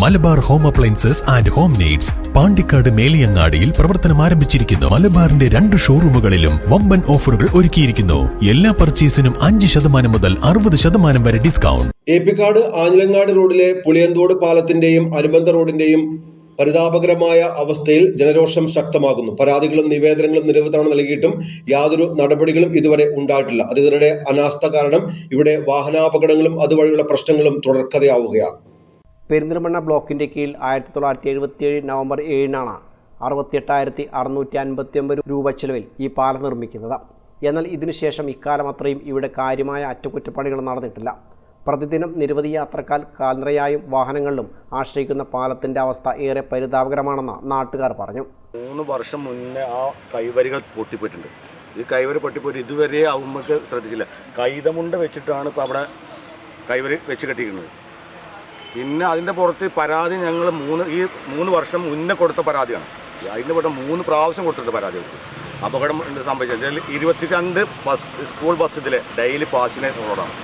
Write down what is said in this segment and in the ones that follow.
Malabar home appliances and home needs Pandikkad മേലിയങ്ങാടിയിൽ പ്രവർത്തനം ആരംഭിച്ചിരിക്കുന്നു. മലബാറിന്റെ രണ്ട് ഷോറൂമുകളിലും വമ്പൻ ഓഫറുകൾ ഒരുക്കിയിരിക്കുന്നു. എല്ലാ പർച്ചേസിനും അഞ്ച് ശതമാനം മുതൽ അറുപത് ശതമാനം വരെ ഡിസ്കൗണ്ട്. ഏപ്പിക്കാട് ആഞ്ഞിലങ്ങാട് റോഡിലെ പുളിയന്തോട് പാലത്തിന്റെയും അനുബന്ധ റോഡിന്റെയും പരിതാപകരമായ അവസ്ഥയിൽ ജനരോഷം ശക്തമാകുന്നു. പരാതികളും നിവേദനങ്ങളും നിരവധി തവണ നൽകിയിട്ടും യാതൊരു നടപടികളും ഇതുവരെ ഉണ്ടായിട്ടില്ല. അധികൃതരുടെ അനാസ്ഥ കാരണം ഇവിടെ വാഹനാപകടങ്ങളും അതുവഴിയുള്ള പ്രശ്നങ്ങളും തുടർക്കഥയാവുകയാണ്. പെരിന്തൽമണ്ണ ബ്ലോക്കിന്റെ കീഴിൽ ആയിരത്തി തൊള്ളായിരത്തി എഴുപത്തിയേഴ് നവംബർ ഏഴിനാണ് അറുപത്തിയെട്ടായിരത്തി അറുന്നൂറ്റി അൻപത്തി ഒമ്പത് രൂപ ചെലവിൽ ഈ പാലം നിർമ്മിക്കുന്നത്. എന്നാൽ ഇതിനുശേഷം ഇക്കാലം അത്രയും ഇവിടെ കാര്യമായ അറ്റകുറ്റപ്പണികൾ നടന്നിട്ടില്ല. പ്രതിദിനം നിരവധി യാത്രക്കാർ കാൽനടയായും വാഹനങ്ങളിലും ആശ്രയിക്കുന്ന പാലത്തിന്റെ അവസ്ഥ ഏറെ പരിതാപകരമാണെന്ന് നാട്ടുകാർ പറഞ്ഞു. മൂന്ന് വർഷം മുന്നേ ആ കൈവരികൾ പൊട്ടിപ്പോയിട്ടുണ്ട്. ഈ കൈവരി പൊട്ടിപ്പോയിട്ട് ഇതുവരെ ആവുമ്പോൾ ശ്രദ്ധിച്ചില്ല. കൈതമുണ്ട വെച്ചിട്ടാണ് ഇപ്പോൾ അവിടെ കൈവരി വെച്ച് കെട്ടിയിരിക്കുന്നത്. പിന്നെ അതിന്റെ പുറത്ത് പരാതി ഞങ്ങൾ മൂന്ന് ഈ മൂന്ന് വർഷം മുന്നേ കൊടുത്ത പരാതിയാണ്. അതിന്റെ പുറത്ത് മൂന്ന് പ്രാവശ്യം കൊടുത്തിട്ട് പരാതി കൊടുത്തു അപകടം ഇരുപത്തി ഇരുപത്തിരണ്ട് ബസ് സ്കൂൾ ബസ് ഇതിലെ ഡെയിലി പാസിനെ റോഡാണ്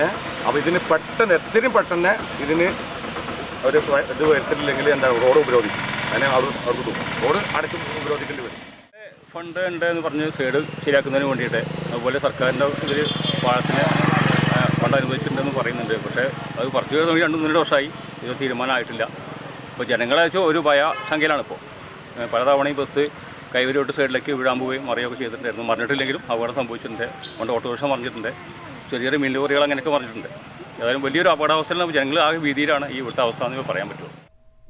ഏഹ് അപ്പോൾ ഇതിന് പെട്ടെന്ന് എത്രയും പെട്ടെന്ന് ഇതിന് ഒരു ഇത് വരുത്തിട്ടില്ലെങ്കിൽ എന്താ റോഡ് ഉപരോധിക്കും. അതിനെ അവർ അവർക്ക് റോഡ് അടച്ച് ഉപരോധിക്കേണ്ടി വരും. ഫണ്ട് ഉണ്ട് എന്ന് പറഞ്ഞ് സൈഡ് ശരിയാക്കുന്നതിന് വേണ്ടിയിട്ട് അതുപോലെ സർക്കാരിന്റെ ഇതിൽ പാളത്തിന് ആ, ഫണ്ട് അനുവദിച്ചിട്ടുണ്ടെന്ന് പറയുന്നുണ്ട്. പക്ഷേ അത് കുറച്ച് കഴിഞ്ഞ് രണ്ട് മൂന്ന് വർഷമായി. ഇത് തീരുമാനമായിട്ടില്ല. ഇപ്പോൾ ജനങ്ങളെ വെച്ചാൽ ഒരു ഭയ ശങ്കയിലാണ് ഇപ്പോൾ പലതവണ ഈ ബസ് കൈവരിയോട്ട് സൈഡിലേക്ക് വീഴാൻ പോവുകയും മറിയൊക്കെ ചെയ്തിട്ടുണ്ടായിരുന്നു. മറിഞ്ഞിട്ടില്ലെങ്കിലും അപകടം സംഭവിച്ചിട്ടുണ്ട്. അതുകൊണ്ട് ഓട്ടോറിക്ഷ മറിഞ്ഞിട്ടുണ്ട്. ചെറിയ ചെറിയ മില്ലുകറികൾ അങ്ങനെയൊക്കെ മറിഞ്ഞിട്ടുണ്ട്. ഏതായാലും വലിയൊരു അപകടാവസ്ഥയിലാണ് ജനങ്ങൾ ആ ഭീതിയിലാണ് ഈ ഇവിടുത്തെ അവസ്ഥ എന്ന് പറയാൻ പറ്റുള്ളൂ.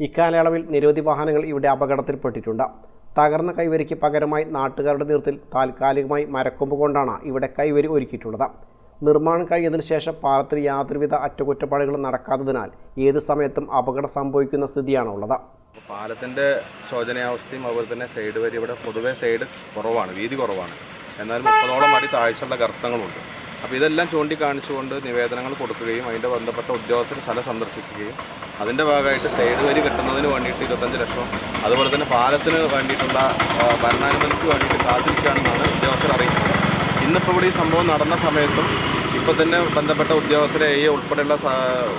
ഇക്കാലയളവിൽ നിരവധി വാഹനങ്ങൾ ഇവിടെ അപകടത്തിൽപ്പെട്ടിട്ടുണ്ട്. തകർന്ന കൈവരിക്ക് പകരമായി നാട്ടുകാരുടെ നേതൃത്വത്തിൽ താൽക്കാലികമായി മരക്കൊമ്പ് കൊണ്ടാണ് ഇവിടെ കൈവരി ഒരുക്കിയിട്ടുള്ളത്. നിർമ്മാണം കഴിഞ്ഞതിന് ശേഷം പാലത്തിൽ യാതൊരുവിധ അറ്റകുറ്റപ്പണികളും നടക്കാത്തതിനാൽ ഏത് സമയത്തും അപകടം സംഭവിക്കുന്ന സ്ഥിതിയാണ് ഉള്ളത് പാലത്തിന്റെ ശോചനീയാവസ്ഥയും അതുപോലെ തന്നെ സൈഡ് വരി ഇവിടെ പൊതുവേ സൈഡ് കുറവാണ് വീതി കുറവാണ്. എന്നാൽ മുപ്പതോളം അടി താഴ്ചയുള്ള ഗർത്തങ്ങളുണ്ട്. അപ്പോൾ ഇതെല്ലാം ചൂണ്ടിക്കാണിച്ചുകൊണ്ട് നിവേദനങ്ങൾ കൊടുക്കുകയും അതിന്റെ ബന്ധപ്പെട്ട ഉദ്യോഗസ്ഥർ സ്ഥലം സന്ദർശിക്കുകയും അതിന്റെ ഭാഗമായിട്ട് സൈഡ് വരി കിട്ടുന്നതിന് വേണ്ടിയിട്ട് ഇരുപത്തഞ്ച് ലക്ഷം അതുപോലെ തന്നെ പാലത്തിന് വേണ്ടിയിട്ടുള്ള ഭരണാനുമതിക്ക് വേണ്ടിയിട്ട് കാത്തിരിക്കുകയാണെന്നാണ് ഉദ്യോഗസ്ഥർ അറിയിച്ചത് ഇന്നിപ്പോൾ ഇവിടെ ഈ സംഭവം നടന്ന സമയത്തും ഇപ്പോൾ തന്നെ ബന്ധപ്പെട്ട ഉദ്യോഗസ്ഥരെ എ ഉൾപ്പെടെയുള്ള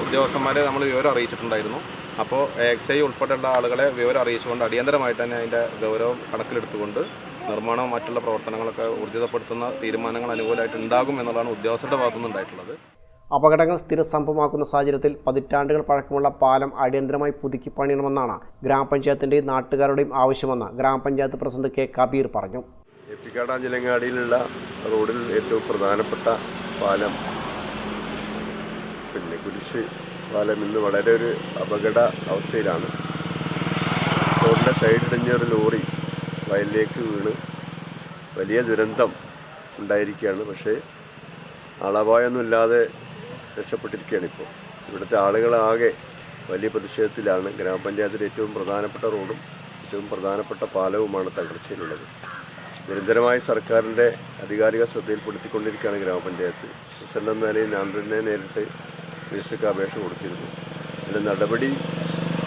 ഉദ്യോഗസ്ഥന്മാരെ നമ്മൾ വിവരം അറിയിച്ചിട്ടുണ്ടായിരുന്നു. അപ്പോൾ എക്സ് ഐ ഉൾപ്പെടെയുള്ള ആളുകളെ വിവരം അറിയിച്ചുകൊണ്ട് അടിയന്തരമായിട്ട് തന്നെ അതിന്റെ ഗൗരവം കണക്കിലെടുത്തുകൊണ്ട് നിർമ്മാണവും മറ്റുള്ള പ്രവർത്തനങ്ങളൊക്കെ ഊർജിതപ്പെടുത്തുന്ന തീരുമാനങ്ങൾ അനുകൂലമായിട്ട് ഉണ്ടാകും എന്നുള്ളതാണ് ഉദ്യോഗസ്ഥരുടെ ഭാഗത്തുനിന്ന് അപകടങ്ങൾ സ്ഥിരസംഭവമാക്കുന്ന സാഹചര്യത്തിൽ പതിറ്റാണ്ടുകൾ പഴക്കമുള്ള പാലം അടിയന്തരമായി പുതുക്കി പണിയണമെന്നാണ് ഗ്രാമപഞ്ചായത്തിന്റെയും നാട്ടുകാരുടെയും ആവശ്യമെന്ന് ഗ്രാമപഞ്ചായത്ത് പ്രസിഡന്റ് കെ കബീർ പറഞ്ഞു. എപ്പിക്കാടാഞ്ചിലങ്ങാടിയിലുള്ള റോഡിൽ ഏറ്റവും പ്രധാനപ്പെട്ട പാലം. പിന്നെ കുരിശ് പാലം ഇന്ന് വളരെ ഒരു അപകട അവസ്ഥയിലാണ്. റോഡിന്റെ സൈഡിടിഞ്ഞ ഒരു ലോറി വയലിലേക്ക് വീണ് വലിയ ദുരന്തം ഉണ്ടായിരിക്കുകയാണ്. പക്ഷേ ആളപായമൊന്നുമില്ലാതെ രക്ഷപ്പെട്ടിരിക്കുകയാണ് ഇപ്പോൾ. ഇവിടുത്തെ ആളുകളാകെ വലിയ പ്രതിഷേധത്തിലാണ്. ഗ്രാമപഞ്ചായത്തിലെ ഏറ്റവും പ്രധാനപ്പെട്ട റോഡും ഏറ്റവും പ്രധാനപ്പെട്ട പാലവുമാണ് തകർച്ചയിലുള്ളത്. നിരന്തരമായി സർക്കാരിന്റെ അധികാരിക ശ്രദ്ധയിൽപ്പെടുത്തിക്കൊണ്ടിരിക്കുകയാണ് ഗ്രാമപഞ്ചായത്ത്. പ്രസിഡന്റ് എന്ന നിലയിൽ ഞാൻ തന്നെ നേരിട്ട് രജിസ്റ്റർക്ക് അപേക്ഷ കൊടുത്തിരുന്നു. അതിന്റെ നടപടി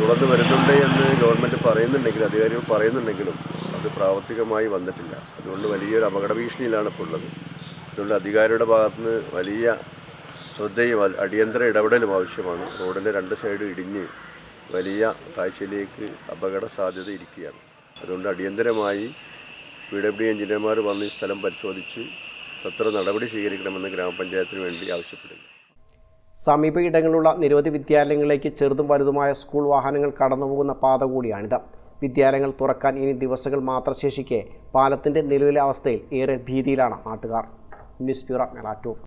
തുടർന്ന് വരുന്നുണ്ട് എന്ന് ഗവൺമെന്റ് പറയുന്നുണ്ടെങ്കിലും അധികാരികൾ പറയുന്നുണ്ടെങ്കിലും അത് പ്രാവർത്തികമായി വന്നിട്ടില്ല. അതുകൊണ്ട് വലിയൊരു അപകട ഭീഷണിയിലാണ് ഇപ്പോൾ ഉള്ളത്. അതുകൊണ്ട് അധികാരിയുടെ ഭാഗത്തുനിന്ന് വലിയ ശ്രദ്ധയും അടിയന്തര ഇടപെടലും ആവശ്യമാണ്. റോഡിന്റെ രണ്ട് സൈഡും ഇടിഞ്ഞ് വലിയ താഴ്ചയിലേക്ക് അപകട സാധ്യത ഇരിക്കുകയാണ്. അതുകൊണ്ട് അടിയന്തരമായി പി ഡബ്ല്യു എഞ്ചിനീയർമാർ വന്ന് ഈ സ്ഥലം പരിശോധിച്ച് സത്ര നടപടി സ്വീകരിക്കണമെന്ന് ഗ്രാമപഞ്ചായത്തിന് വേണ്ടി ആവശ്യപ്പെടുന്നു. സമീപ ഇടങ്ങളിലുള്ള നിരവധി വിദ്യാലയങ്ങളിലേക്ക് ചെറുതും വലുതുമായ സ്കൂൾ വാഹനങ്ങൾ കടന്നുപോകുന്ന പാത കൂടിയാണിത്. വിദ്യാലയങ്ങൾ തുറക്കാൻ ഇനി ദിവസങ്ങൾ മാത്രം ശേഷിക്കെ പാലത്തിന്റെ നിലവിലെ അവസ്ഥയിൽ ഏറെ ഭീതിയിലാണ് നാട്ടുകാർ. News bureau Melattur.